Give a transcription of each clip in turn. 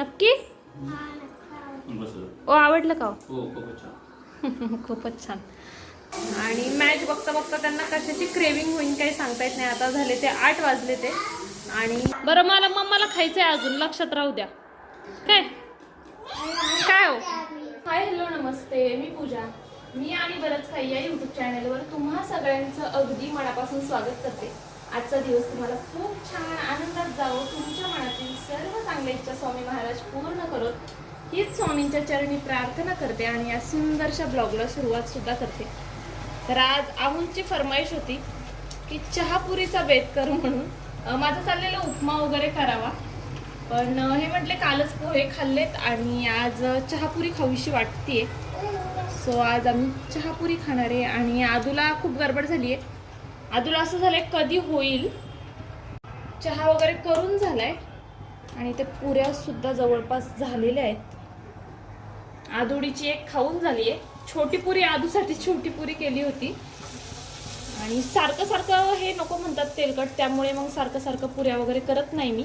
नक्की? बस ओ आवडलं का हो? खूपच छान. खूपच छान. आणि मॅच बघता बघता त्यांना कशाची क्रेविंग होईल काही सांगता येत नाही. आता झाले ते आठ वाजले ते. आणि बरं मला मम्माला खायचंय अजून. लक्षात राहू द्या. काय? काय हो? हाय हॅलो नमस्ते. मी पूजा. मी आणि बरंच काही या यूट्यूब चॅनलवर तुम्हा सगळ्यांचं अगदी मनापासून स्वागत करते. आजचा दिवस तुम्हाला खूप छान आनंदात जावं. तुमच्या मनातील सर्व चांगल्या इच्छा स्वामी महाराज पूर्ण करत. हीच स्वामींच्या चरणी प्रार्थना करते आणि या सुंदरशा ब्लॉगला सुरुवात सुद्धा करते. तर आज आमुलची फरमाईश होती की चहापुरीचा बेत करू म्हणून. माझं चाललेलं उपमा वगैरे करावा. पण हे म्हटले कालच पोहे खाल्लेत आणि आज चहापुरी खाऊशी वाटतीये. सो आज आम्ही चहापुरी खाणार आहे आणि आदूला खूप गडबड झाली आहे आदूला असं झालंय कधी होईल? चहा वगैरे करून झालाय. आणि ते पुऱ्या सुद्धा जवळपास झालेल्या आहेत. आदुडीची एक खाऊन झाली आहे. छोटी पुरी आदूसाठी छोटी पुरी केली होती. आणि सारखं सारखं हे नको म्हणतात तेलकट त्यामुळे मग सारखं सारखं पुऱ्या वगैरे करत नाही मी.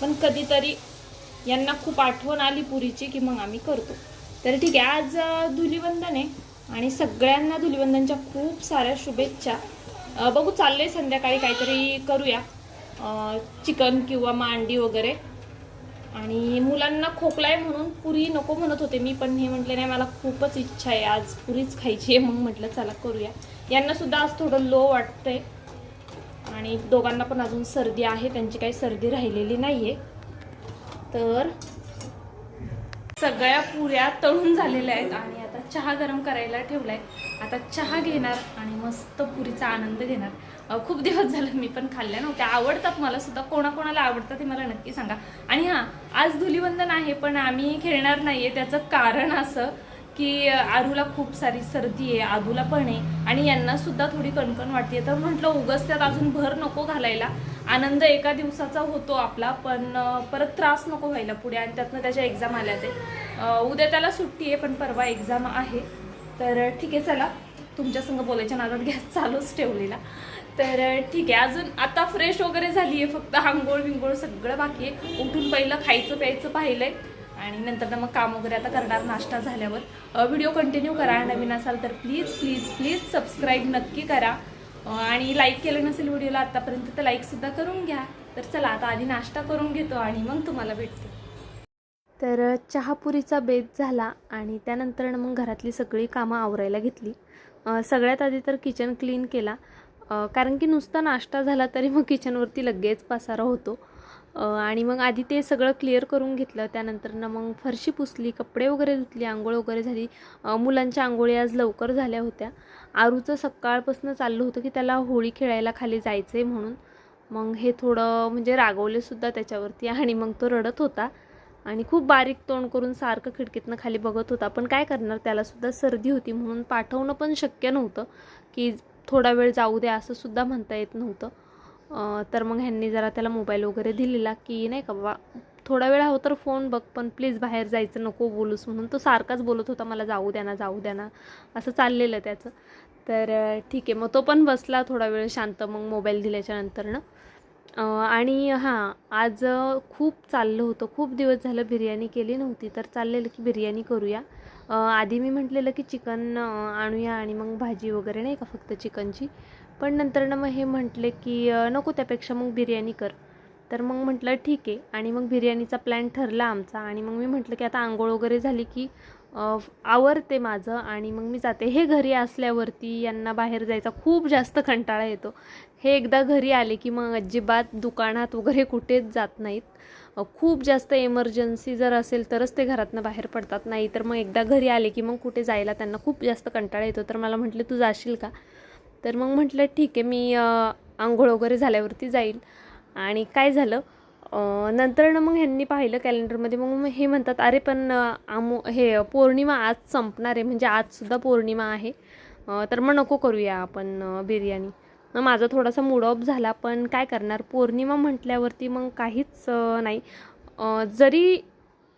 पण कधीतरी यांना खूप आठवण आली पुरीची की मग आम्ही करतो. तर ठीक आहे आज धुलीवंदन आहे. आणि सगळ्यांना धुलीवंदनच्या खूप साऱ्या शुभेच्छा. बघू चालले संध्याकाळी काहीतरी करूया. चिकन किंवा मांडी वगैरे. आणि मुलांना खोकला आहे म्हणून पुरी नको म्हणत होते मी पण हे म्हटले नाही मला खूपच इच्छा आहे आज पुरीच खायची आहे. मग म्हटलं चला करूया. यांना सुद्धा आज थोडं लो वाटतंय. आणि दोघांना पण अजून सर्दी आहे त्यांची काही सर्दी राहिलेली नाहीये. तर सगळ्या पुऱ्या तळून झालेल्या आहेत आणि चहा गरम करायला ठेवलाय. आता चहा घेणार आणि मस्त पुरीचा आनंद घेणार. खूप दिवस झालं मी पण खाल्ल्या नव्हत्या. आवडतात मला सुद्धा. कोणाकोणाला आवडतात हे मला नक्की सांगा. आणि हां आज धुलीवंदन आहे पण आम्ही खेळणार नाहीये. त्याचं कारण असं की आरूला खूप सारी सर्दी आहे आदूला पण आहे. आणि यांना सुद्धा थोडी कणकण वाटते तर म्हटलं उगच त्यात अजून भर नको घालायला. आनंद एका दिवसाचा होतो आपला पण परत त्रास नको व्हायला पुढे. आणि त्यातनं त्याच्या एक्झाम आल्या ते. उद्या त्याला सुट्टी आहे पण परवा एक्झाम आहे. तर ठीक आहे चला. तुमच्यासंग बोलायच्या नादात गॅस चालूच ठेवलेला. तर ठीक आहे अजून आता फ्रेश वगैरे झाली आहे फक्त आंघोळ विंघोळ सगळं बाकी आहे. उठून पहिलं खायचं प्यायचं पाहिलं आहे आणि नंतर मग काम वगैरे आता करणार नाश्ता झाल्यावर. व्हिडिओ कंटिन्यू करा नवीन असाल तर प्लीज प्लीज प्लीज सबस्क्राईब नक्की करा. आणि लाईक केलं नसेल व्हिडिओला आत्तापर्यंत तर लाईकसुद्धा करून घ्या. तर चला आता आधी नाश्ता करून घेतो आणि मग तुम्हाला भेटते. तर चहापुरीचा बेत झाला आणि त्यानंतर मग घरातली सगळी कामं आवरायला घेतली. सगळ्यात आधी तर किचन क्लीन केला. कारण की नुसता नाश्ता झाला तरी मग किचनवरती लगेच पसारा होतो. आणि मग आधी ते सगळं क्लिअर करून घेतलं. त्यानंतर ना मग फरशी पुसली कपडे वगैरे धुतली आंघोळ वगैरे झाली. मुलांच्या आंघोळी आज लवकर झाल्या होत्या. आरूचं सकाळपासून चाललं होतं की त्याला होळी खेळायला खाली जायचं आहे म्हणून. मग हे थोडं म्हणजे रागवले सुद्धा त्याच्यावरती आणि मग तो रडत होता. आणि खूप बारीक तोंड करून सारखं खिडकीतनं खाली बघत होता. पण काय करणार त्यालासुद्धा सर्दी होती म्हणून पाठवणं पण शक्य नव्हतं की थोडा वेळ जाऊ द्या असं सुद्धा म्हणता येत नव्हतं. तर मग ह्यांनी जरा त्याला मोबाईल वगैरे दिलेला की नाही का बा थोडा वेळ हवं तर फोन बघ पण प्लीज बाहेर जायचं नको बोलूस म्हणून तो सारखाच बोलत होता मला जाऊ द्या ना जाऊ द्या ना असं चाललेलं त्याचं. तर ठीक आहे मग तो पण बसला थोडा वेळ शांत मग मोबाईल दिल्याच्या नंतरनं. आणि हां आज खूप चाललं होतं. खूप दिवस झालं बिर्याणी केली नव्हती तर चाललेलं की बिर्याणी करूया. आधी मी म्हटलेलं की चिकन आणूया आणि मग भाजी वगैरे नाही का फक्त चिकनची. पण नंतर ना मग हे म्हटले की नको त्यापेक्षा मग बिर्याणी कर. तर मग म्हटलं ठीक आहे. आणि मग बिर्याणीचा प्लॅन ठरला आमचा. आणि मग मी म्हटलं की आता आंघोळ वगैरे झाली की आवरते माझं आणि मग मी जाते. हे घरी असल्यावरती यांना बाहेर जायचा खूप जास्त कंटाळा येतो. हे एकदा घरी आले की मग अजिबात दुकानात वगैरे कुठेच जात नाहीत. खूप जास्त इमर्जन्सी जर असेल तरच ते घरातनं बाहेर पडतात. नाही तर मग एकदा घरी आले की मग कुठे जायला त्यांना खूप जास्त कंटाळा येतो. तर मला म्हटले तू जाशील का? तर मग म्हटलं ठीक आहे मी आंघोळ वगैरे झाल्यावरती जाईल. आणि काय झालं? नंतर ना मग ह्यांनी पाहिलं कॅलेंडरमध्ये मग हे म्हणतात अरे पण आमो हे पौर्णिमा आज संपणार आहे म्हणजे आजसुद्धा पौर्णिमा आहे. तर मग नको करूया आपण बिर्याणी. मग माझा थोडासा मूड ऑफ झाला पण काय करणार? पौर्णिमा म्हटल्यावरती मग काहीच नाही. जरी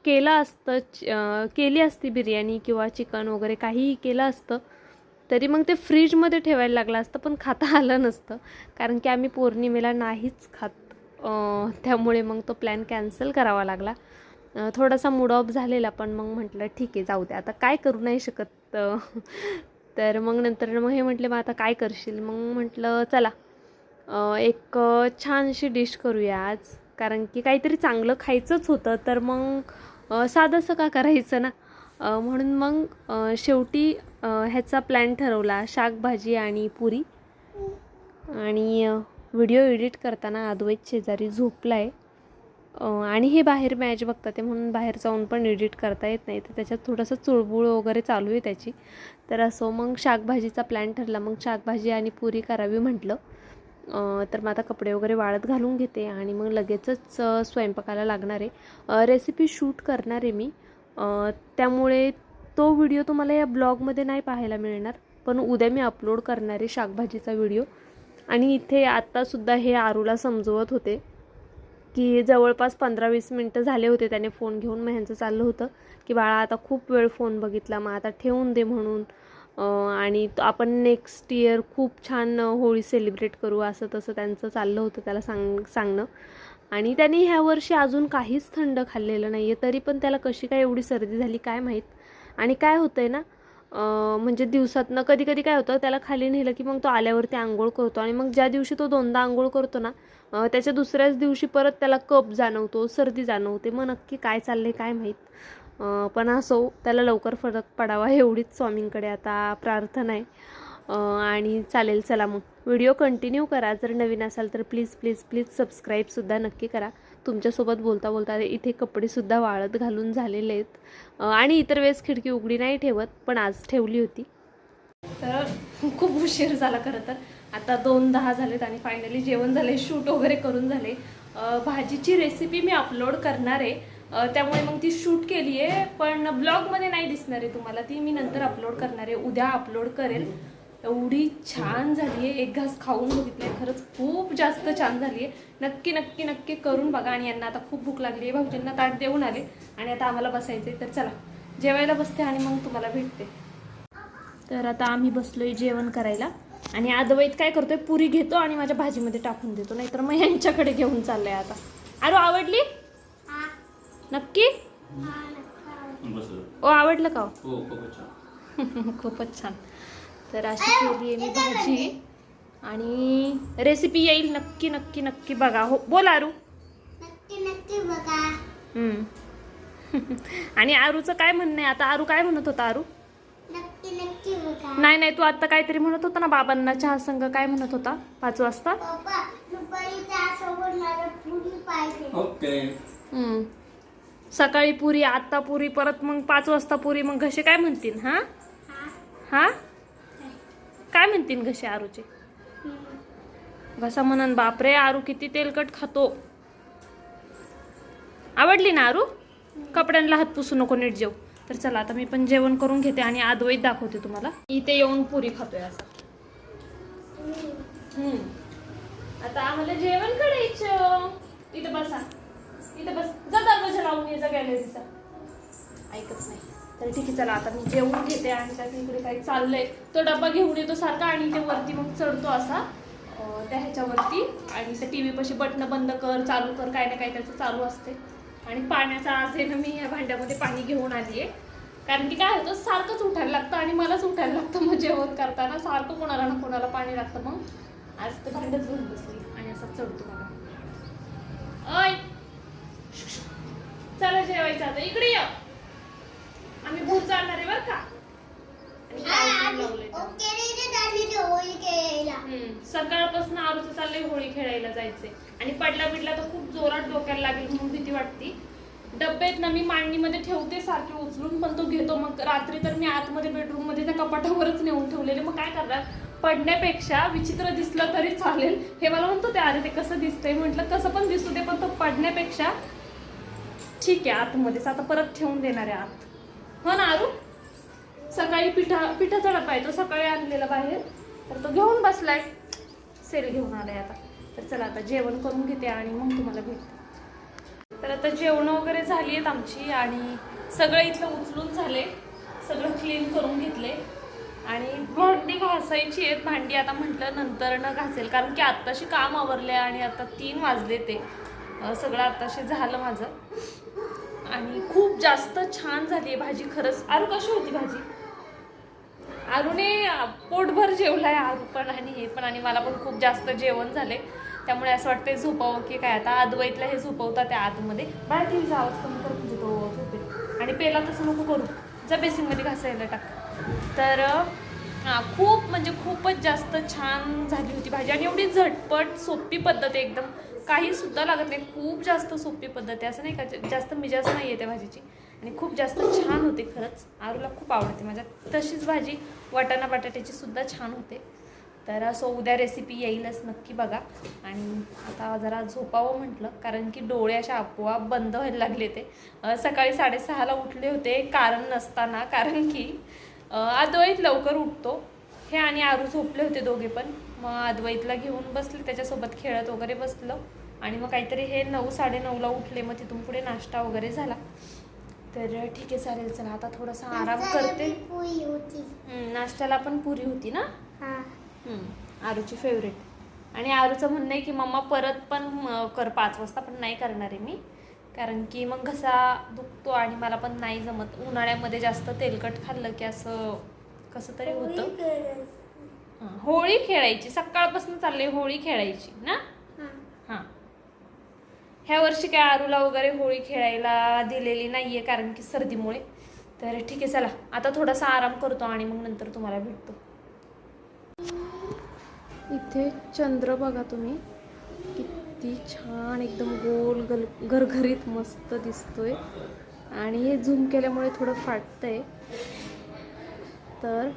केलं असतं केली असती बिर्याणी किंवा चिकन वगैरे काहीही केलं असतं तरी मग ते फ्रीजमध्ये ठेवायला लागलं असतं पण खाता आलं नसतं. कारण की आम्ही पौर्णिमेला नाहीच खात. त्यामुळे मग तो प्लॅन कॅन्सल करावा लागला. थोडासा मूड ऑफ झालेला पण मग म्हटलं ठीक आहे जाऊ दे. आता काय करू नाही शकत. तर मग नंतर मग हे म्हटले मग आता काय करशील? मग म्हटलं चला एक छानशी डिश करूया आज. कारण की काहीतरी चांगलं खायचंच होतं. तर मग साधंसं का करायचं ना? म्हणून मग शेवटी ह्याचा प्लॅन ठरवला शाकभाजी आणि पुरी. आणि व्हिडिओ एडिट करताना अद्वैत शेजारी झोपला आहे आणि हे बाहेर मॅच बघतात ते म्हणून बाहेर जाऊन पण एडिट करता येत नाही. तर त्याच्यात थोडंसं चुळबुळ वगैरे चालू आहे त्याची. तर असं मग शाकभाजीचा प्लॅन ठरला. मग शाकभाजी आणि पुरी करावी म्हटलं. तर मग आता कपडे वगैरे वाळत घालून घेते आणि मग लगेचच स्वयंपाकाला लागणार आहे. रेसिपी शूट करणार आहे मी. त्यामुळे तो व्हिडिओ तुम्हाला या ब्लॉगमध्ये नाही पाहायला मिळणार. पण उद्या मी अपलोड करणार आहे शाकभाजीचा व्हिडिओ. आणि इथे आत्तासुद्धा हे आरूला समजवत होते की जवळपास पंधरा वीस मिनटं झाले होते त्याने फोन घेऊन मग ह्यांचं चाललं होतं की बाळा आता खूप वेळ फोन बघितला मग आता ठेवून दे म्हणून. आणि आपण नेक्स्ट इयर खूप छान होळी सेलिब्रेट करू असं तसं त्यांचं चाललं होतं त्याला सांग सांगणं. आणि त्याने ह्या वर्षी अजून काहीच थंड खाल्लेलं नाही आहे तरी पण त्याला कशी काय एवढी सर्दी झाली काय माहीत? आणि काय होतं आहे ना म्हणजे दिवसातनं कधी कधी काय होतं त्याला खाली नेलं की मग तो आल्यावरती आंघोळ करतो आणि मग ज्या दिवशी तो दोनदा आंघोळ करतो ना त्याच्या दुसऱ्याच दिवशी परत त्याला कप जाणवतो सर्दी जाणवते. मग नक्की काय चाललंय काय माहीत. पण असो त्याला लवकर फरक पडावा एवढीच स्वामींकडे आता प्रार्थना आहे. आणि चालेल चला मग. व्हिडिओ कंटिन्यू करा. जर नवीन असाल तर प्लीज प्लीज प्लीज सबस्क्राईबसुद्धा नक्की करा. तुमच्यासोबत बोलता बोलता इथे कपडेसुद्धा वाळत घालून झालेले आहेत. आणि इतर वेळेस खिडकी उघडी नाही ठेवत पण आज ठेवली होती. तर खूप उशीर झाला खरं तर. आता दोन दहा झालेत आणि फायनली जेवण झाले शूट वगैरे करून झाले. भाजीची रेसिपी मी अपलोड करणार आहे. त्यामुळे मग ती शूट केली आहे पण ब्लॉगमध्ये नाही दिसणार आहे तुम्हाला. ती मी नंतर अपलोड करणार आहे. उद्या अपलोड करेल. एवढी छान झाली आहे एक घास खाऊन बघितली आहे खरंच खूप जास्त छान झाली आहे नक्की नक्की नक्की करून बघा. आणि यांना आता खूप भूक लागली आहे. भाऊजींना ताट देऊन आले. आणि आता आम्हाला बसायचं आहे तर चला जेवायला बसते आणि मग तुम्हाला भेटते. तर आता आम्ही बसलोय जेवण करायला. आणि अद्वैत काय करतोय? पुरी घेतो आणि माझ्या भाजीमध्ये टाकून देतो. नाहीतर मग यांच्याकडे घेऊन चाललंय आता. अरे आवडली? नक्की? बस ओ आवडलं. का हो? छान. खूपच छान. तर अशी केली आहे मी भाजी. आणि रेसिपी येईल. नक्की नक्की नक्की बघा. हो बोल आरू. नक्की नक्की बघा. हम्म. आणि आरूचं काय म्हणणं आहे? आता आरू काय म्हणत होता आरू? नक्की नक्की बघा. नाही नाही तू आता काहीतरी म्हणत होता ना बाबांना चहा संघ काय म्हणत होता? पाच वाजता? पप्पा दुपारी त्यासोबत मला पुरी पाहिजे. ओके. हम्म. सकाळी पुरी आता पुरी परत मग पाच वाजता पुरी. मग घसे काय म्हणतील? हा? हा. हा? काय म्हणतील घसे आरूचे? घसा म्हणन बापरे आरू किती तेलकट खातो. आवडली ना आरू? कपड्यांना हात पुसू नको नीट जेव. तर चला आता मी पण जेवण करून घेते आणि अद्वैत दाखवते तुम्हाला. इथे येऊन पुरी खातोय असं. आता आम्हाला जेवण करायचं. इथं बसा. इथं बस. जा दरवाजा लावून ये जा गॅलरीचा. ऐकत नाही. तर ठीक आहे चला आता मी जेवून घेते आणि त्याच्या इकडे काही चाललंय. तो डबा घेऊन येतो सारखा आणि ते वरती मग चढतो असा. त्या ह्याच्यावरती. आणि त्या टी व्हीपाशी बटणं बंद कर चालू कर काय ना काय त्याचं चालू असते. आणि पाण्याचा आज आहे ना मी या भांड्यामध्ये पाणी घेऊन आली आहे कारण की काय होतं सारखंच उठायला लागतं आणि मलाच उठायला लागतं मग जेवण करताना. सारखं कोणाला ना कोणाला पाणी लागतं मग. आज तर भांडंच घेऊन बसली आणि असं चढतो मला अय चला जेवायचं आता. इकडे या. आम्ही भूत जाणार आहे बरं का. सकाळपासून आरूचं चाललंय होळी खेळायला जायचंय आणि पडला बिडला तर खूप जोरात डोक्याला लागेल म्हणून भीती वाटती. डब्यात ना मी मांडणीमध्ये ठेवते सारखे उचलून पण तो घेतो. मग रात्री तर मी आतमध्ये बेडरूममध्ये त्या कपाटावरच नेऊन ठेवलेले. मग काय करणार? पडण्यापेक्षा विचित्र दिसलं तरी चालेल. हे मला म्हणतो ते अरे ते कसं दिसतंय? म्हटलं कसं पण दिसू दे पण तो पडण्यापेक्षा ठीक आहे आतमध्येच. आता परत ठेवून देणार आहे आत. हो ना आरू? सकाळी पिठा पिठाचा डब्बा आहे तो सकाळी आणलेला बाहेर. तर तो घेऊन बसलाय. सेल घेऊन आलाय आता. तर चला आता जेवण करून घेते आणि मग तुम्हाला भेटते तर आता जेवण वगैरे झाली आहेत आमची आणि सगळं इथलं उचलून झाले सगळं क्लीन करून घेतले आणि भांडी घासायची आहेत. भांडी आता म्हटलं नंतर न घासेल. कारण की आत्ताशी काम आवरले आणि आता तीन वाजले ते. सगळं आत्ताशी झालं माझं. आणि खूप जास्त छान झाली आहे भाजी खरंच. आरू कशी होती भाजी? आरूने पोटभर जेवलाय आरू पण आणि हे पण आणि मला पण खूप जास्त जेवण झाले. त्यामुळे असं वाटतंय झोपावं की काय आता अद्वैतला हे झोपवतात त्या आतमध्ये. बाहेर टीव्हीचा आवाज कमी कर म्हणजे तो झोपेल. आणि पेला तसं नको करू. जा बेसिनमध्ये घासायला टाक. तर हां खूप म्हणजे खूपच जास्त छान झाली होती भाजी. आणि एवढी झटपट सोपी पद्धत आहे एकदम. काही सुद्धा लागत नाही. खूप जास्त सोपी पद्धत आहे. असं नाही का? जास्त मिजाज नाही आहे त्या भाजीची. आणि खूप जास्त छान होते खरंच. आरूला खूप आवडते. माझ्या तशीच भाजी वाटाणा बटाट्याची सुद्धा छान होते. तर असं उद्या रेसिपी येईलच नक्की बघा. आणि आता जरा झोपावं म्हटलं कारण की डोळे अशा आपोआप बंद व्हायला लागले ते. सकाळी साडेसहाला उठले होते. कारण नसताना कारण की अद्वैत लवकर उठतो. हे आणि आरू झोपले होते दोघे पण. मग अद्वैतला घेऊन बसले त्याच्यासोबत खेळत वगैरे बसलं. आणि मग काहीतरी हे नऊ साडेनऊला उठले मग तिथून पुढे नाश्ता वगैरे झाला. तर ठीक आहे चालेल चला आता थोडासा आराम करते. नाश्त्याला पण पुरी होती ना? आरूची फेवरेट आणि आरूचं म्हणणं आहे की मम्मा परत पण कर पाच वाजता पण नाही करणार आहे मी. कारण की मग घसा दुखतो आणि मला पण नाही जमत. उन्हाळ्यामध्ये जास्त तेलकट खाल्लं की असं कसं तरी होतं. होळी खेळायची. सकाळपासून चालली होळी खेळायची ना? ह्या वर्षी काय आरूला वगैरे होळी खेळायला दिलेली नाही आहे कारण की सर्दीमुळे. तर ठीक आहे चला. आता थोडासा आराम करतो आणि मग नंतर तुम्हाला भेटतो. इथे चंद्र बघा तुम्ही. किती छान एकदम गोल गल घरघरीत मस्त दिसतोय. आणि हे झूम केल्यामुळे थोडं फाटतंय. तर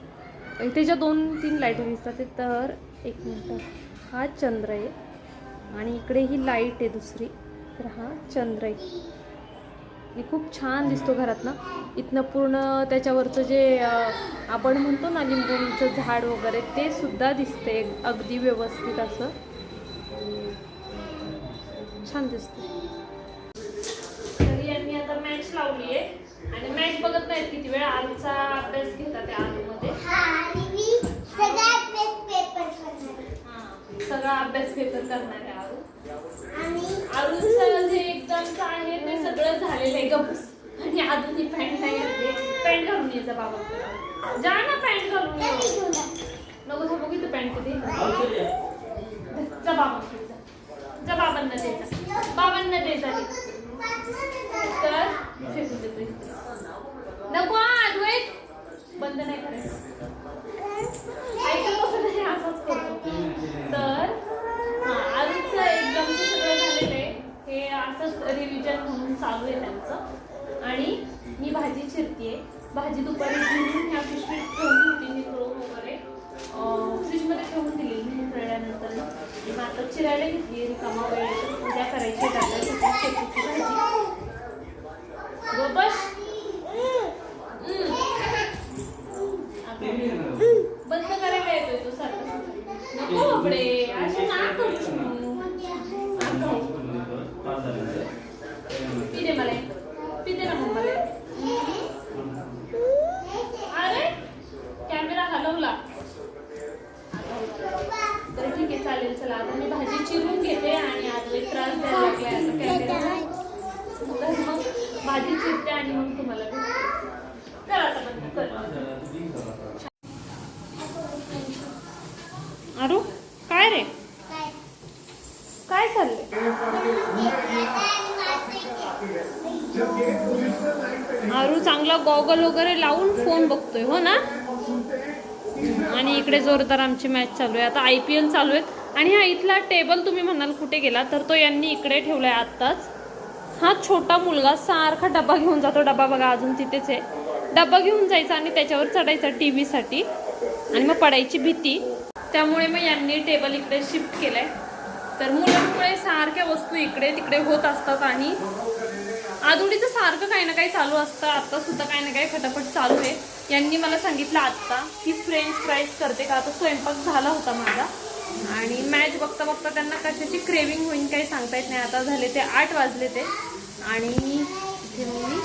इथे ज्या दोन तीन लाईटी दिसतात ते तर एक मिनटं. हा चंद्र आहे. आणि इकडे ही लाइट आहे दुसरी. तर हा चंद्र आहे हे खूप छान दिसतो घरात ना इथनं पूर्ण त्याच्यावरचं जे आपण म्हणतो ना लिंबूचं झाड वगैरे ते सुद्धा दिसते अगदी व्यवस्थित असं. छान दिसते तर यांनी आता मॅच लावली आहे आणि मॅच बघत नाहीत किती वेळ. आजचा अभ्यास घेतात त्या हा हां, सगळा अभ्यास पेपर करणार आहे आरूचं एक्झामचं आहे. ते सगळं झालेलं आहे. गप्स आणि अजून ही पॅन्ट नाही घातली पॅन्ट घालून यायचं बाबा. जा ना पॅन्ट घालून नको थांबू की तू पॅन्ट कधी जा बाबा जा. बाबांना द्यायचा बाबांना द्यायचा तर. नको हा, अद्वैत बंद नाही करायचं. चालू आहे त्यांचं. आणि मी भाजी चिरतीये. भाजी दुपारी घेऊन ह्या भाजी चिरते आणि मग तुम्हाला भेटते. कर आता बंद कर. अरू काय रे? काय? काय चाललंय? आरू चांगला गॉगल वगैरे लावून फोन बघतोय हो ना? आणि इकडे जोरदार आमची मॅच चालू आहे. आता आय पी एल चालू आहेत. आणि हा इथला टेबल तुम्ही म्हणाल कुठे गेला तर तो यांनी इकडे ठेवलाय आत्ताच. हा छोटा मुलगा सारखा डबा घेऊन जातो. डबा बघा अजून तिथेच आहे. डबा घेऊन जायचा आणि त्याच्यावर चढायचा टी व्हीसाठी आणि मग पडायची भीती. त्यामुळे मग यांनी टेबल इकडे शिफ्ट केलंय. तर मुलांमुळे सारख्या वस्तू इकडे तिकडे होत असतात आणि आधुडीचं सारखं काही ना काही चालू असतं. आता सुद्धा काही ना काही फटाफट चालू आहे. यांनी मला सांगितलं आत्ता की फ्रेंच फ्राईज करते का? आता स्वयंपाक झाला होता माझा. आणि मॅच बघता बघता त्यांना कशाची क्रेविंग होईल काही सांगता येत नाही. आता झाले ते आठ वाजले ते. आणि इथे मी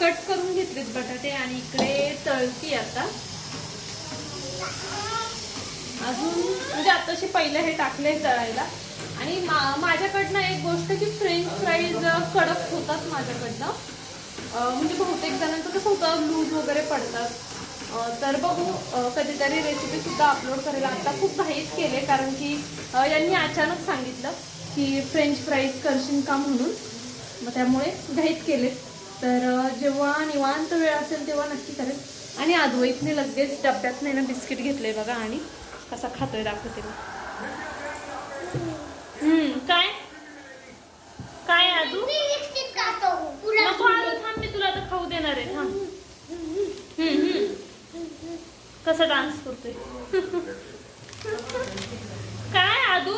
कट करून घेतलेत बटाटे आणि इकडे तळती आता. अजून म्हणजे आताशी पहिलं हे टाकले तळायला. आणि मा माझ्याकडनं एक गोष्ट की फ्रेंच फ्राईज कडक होतात माझ्याकडनं. म्हणजे बहुतेक जणांचं कसं होतं लूज वगैरे पडतात. तर बघू कधीतरी रेसिपी सुद्धा अपलोड करेल आता खूप घाईत केले कारण की यांनी अचानक सांगितलं की फ्रेंच फ्राईज करशील का म्हणून. मग त्यामुळे घाईत केले. तर जेव्हा निवांत वेळ असेल तेव्हा नक्की करेल. आणि अद्वैतने लगेच डब्यात नाही ना बिस्किट घेतलंय बघा आणि कसा खातोय दाखवते मी. काय? काय आदू? मी तुला आता खाऊ देणार आहे थांब हम्म, हम्म. कसा डान्स करतोय? काय आदू?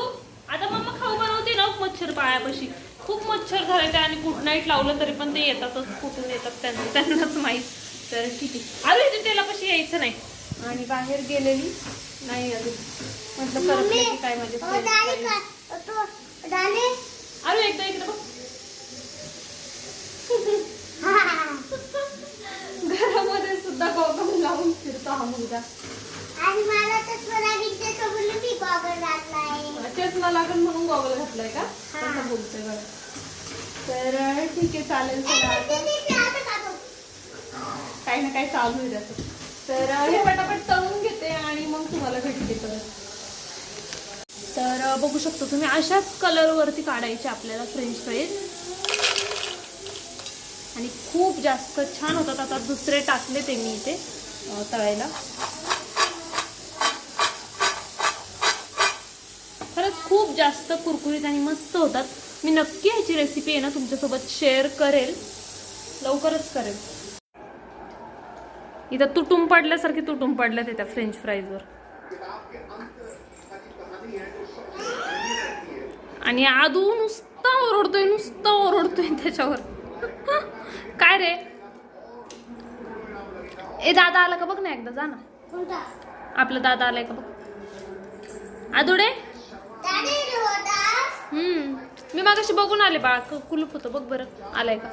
आता मम्मा खाऊ बनवते ना मच्छर पायापाशी. खूप मच्छर झाले ते आणि गुड नाईट लावलं तरी पण ते येतातच कुठून येतात त्यांना त्यांनाच माहीत. तर ठीक आहे. अरे इथे त्याला यायचं नाही. आणि बाहेर गेलेली नाही अजून. म्हटलं की काय माझे डाली अरे एकदा इकडे बघ. घरामध्ये सुद्धा गॉगल लावून फिरतो हा मुलगा. आणि मला तर स्वरा सोबत मी गॉगल घातलाय. मला लागेल म्हणून गॉगल घातलाय का? तसं बोलतोय बघा. तर ठीक आहे चालेल काही ना काही चालू आहे त्याचं. तर हे पटापट तळून घेते आणि मग तुम्हाला भेटते परत. तर बघू शकतो तुम्ही अशाच कलरवरती काढायचे आपल्याला फ्रेंच फ्राईज आणि खूप जास्त छान होतात. आता दुसरे टाकले ते मी इथे. तळायला. खरंच खूप जास्त कुरकुरीत आणि मस्त होतात. मी नक्की ह्याची रेसिपी आहे ना तुमच्यासोबत शेअर करेल. लवकरच करेल. इथं तुटून पडल्यासारखे तुटून पडल्या ते त्या फ्रेंच फ्राईजवर आणि आदू नुसता ओरडतोय नुसता ओरडतोय त्याच्यावर. काय रे? ए दादा आला का? बघ ना एकदा जा ना. आपला दादा आलाय का बघ? आदुडे? हम्म. मी मागाशी बघून आले क- कुलूप होतं बघ बरं. आलाय का?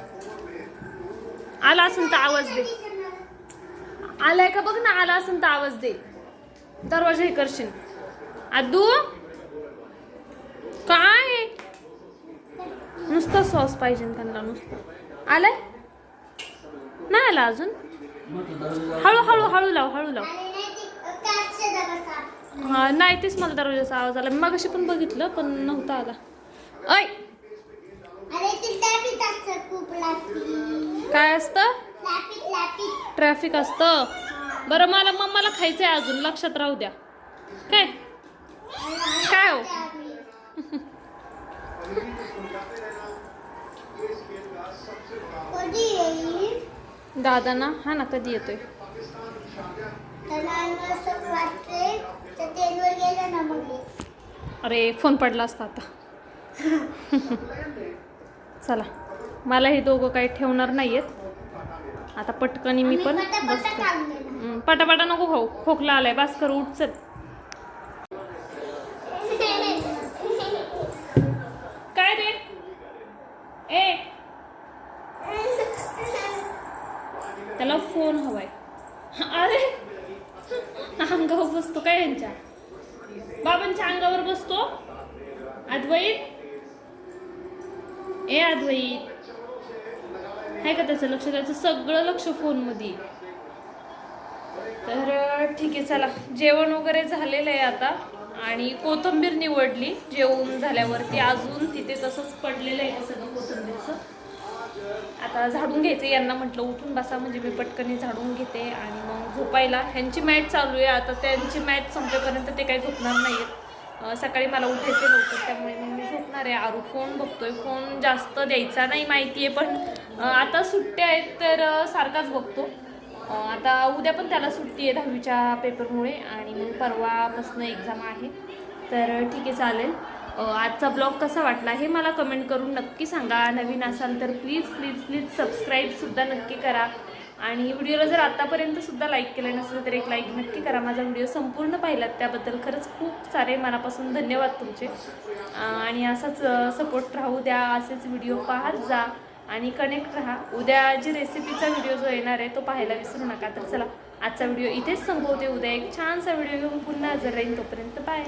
आला असेल तर आवाज दे. आलाय का बघ ना आला असेल तर आवाज दे. दरवाजा हे करशील. आदू? काय? नुसतं सॉस पाहिजे त्यांना नुसतं. आलाय? नाही आला अजून? हळू हळू हळू लाव हळू लाव. नाही हा नाही तेच मला दरवाजाचा आवाज आला. मग मागाशी पण बघितलं पण नव्हता आला. ऐ! काय असतं? ट्रॅफिक असतं. बरं मला मम्माला खायचंय अजून. लक्षात राहू द्या. काय? काय हो कधी येईल दादा ना हा ना कधी येतोय. अरे फोन पडला असता आता. चला मला हे दोघं काही ठेवणार नाहीयेत. आता पटकनी मी पण पटापट नको खाऊ. खोकला आलाय. बास कर उठ चल काय रे ए त्याला फोन हवाय अरे अंगावर बसतो काय यांच्या बाबांच्या अंगावर बसतो अद्वैत? ए अद्वैत. आहे का त्याचं? लक्ष त्याचं सगळं लक्ष फोनमध्ये. तर ठीक आहे चला. जेवण वगैरे झालेलं आहे आता. आणि कोथिंबीर निवडली. जेवण झाल्यावरती अजून तिथे तसंच पडलेलं आहे सगळं कोथिंबीरचं. आता झाडून घ्यायचं. यांना म्हटलं उठून बसा. म्हणजे मी पटकन झाडून घेते आणि मग झोपायला. ह्यांची मॅच चालू आहे. आता त्यांची मॅच संपेपर्यंत ते काही झोपणार नाही आहेत सकाळी मला उठायचे नव्हतं त्यामुळे मग मी झोपणार आहे. आरू फोन बघतोय. फोन जास्त द्यायचा नाही माहिती आहे पण आता सुट्ट्या आहेत तर सारखाच बघतो. आता उद्या पण त्याला सुट्टी आहे दहावीच्या पेपरमुळे आणि मग परवापासून एक्झाम आहे. तर ठीक आहे चालेल. आजचा ब्लॉग कसा वाटला हे मला कमेंट करून नक्की सांगा. नवीन असाल तर प्लीज प्लीज प्लीज सबस्क्राईबसुद्धा नक्की करा. आणि व्हिडिओला जर आतापर्यंत सुद्धा लाईक केलं नसेल तर एक लाईक नक्की करा. माझा व्हिडिओ संपूर्ण पाहिलात त्याबद्दल खरंच खूप सारे मनापासून धन्यवाद तुमचे. आणि असाच सपोर्ट राहू द्या असेच व्हिडिओ पाहत जा आणि कनेक्ट राहा. उद्या जी रेसिपीचा व्हिडिओ जो येणार आहे तो पाहायला विसरू नका. तर चला आजचा व्हिडिओ इथेच संपवते. उद्या एक छानसा व्हिडिओ घेऊन पुन्हा हजर राहील तोपर्यंत बाय